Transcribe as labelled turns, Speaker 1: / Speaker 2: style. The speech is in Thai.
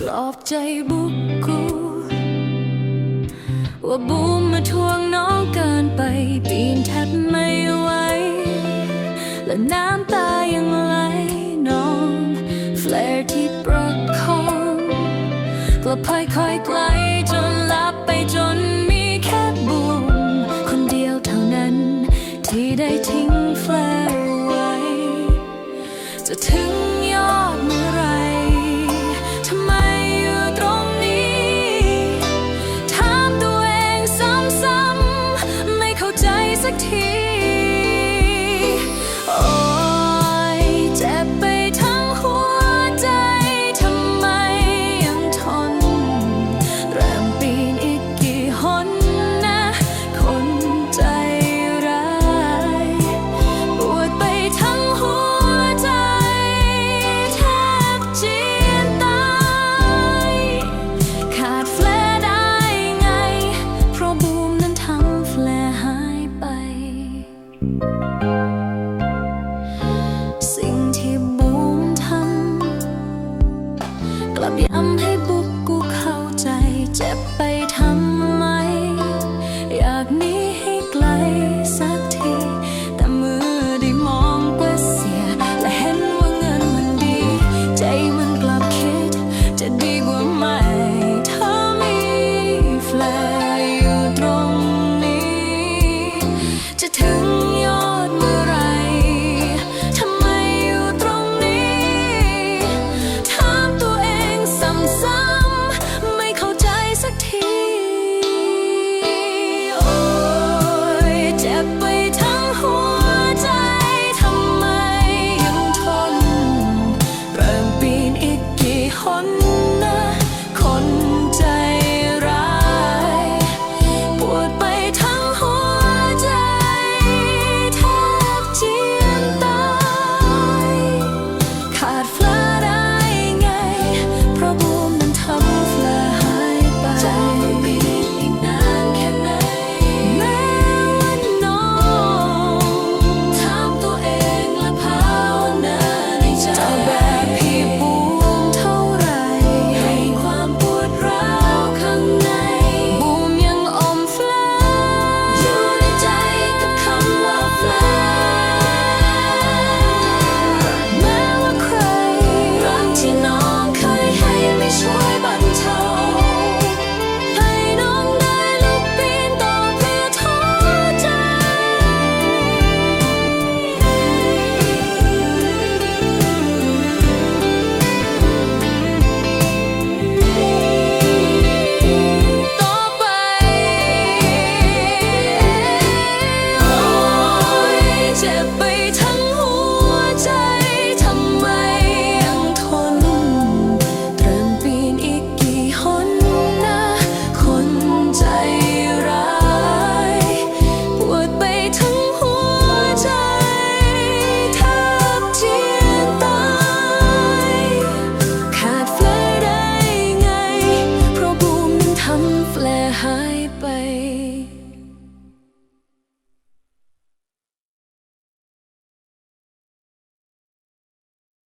Speaker 1: ปลอบใจบุกกู ว่าบูมมาทวงน้องเกินไป ปีนแทบไม่ไหวและน้ำตายังไหลนองแฟลร์ที่ประคองกลับค่อยๆไกลจนลับไปจนมีแค่บูมคนเดียวเท่านั้น ที่ได้ทิ้งแฟลร์ไว้ จะถึง ใจ ลับย้ำให้บุกกูเข้าใจ เจ็บไปท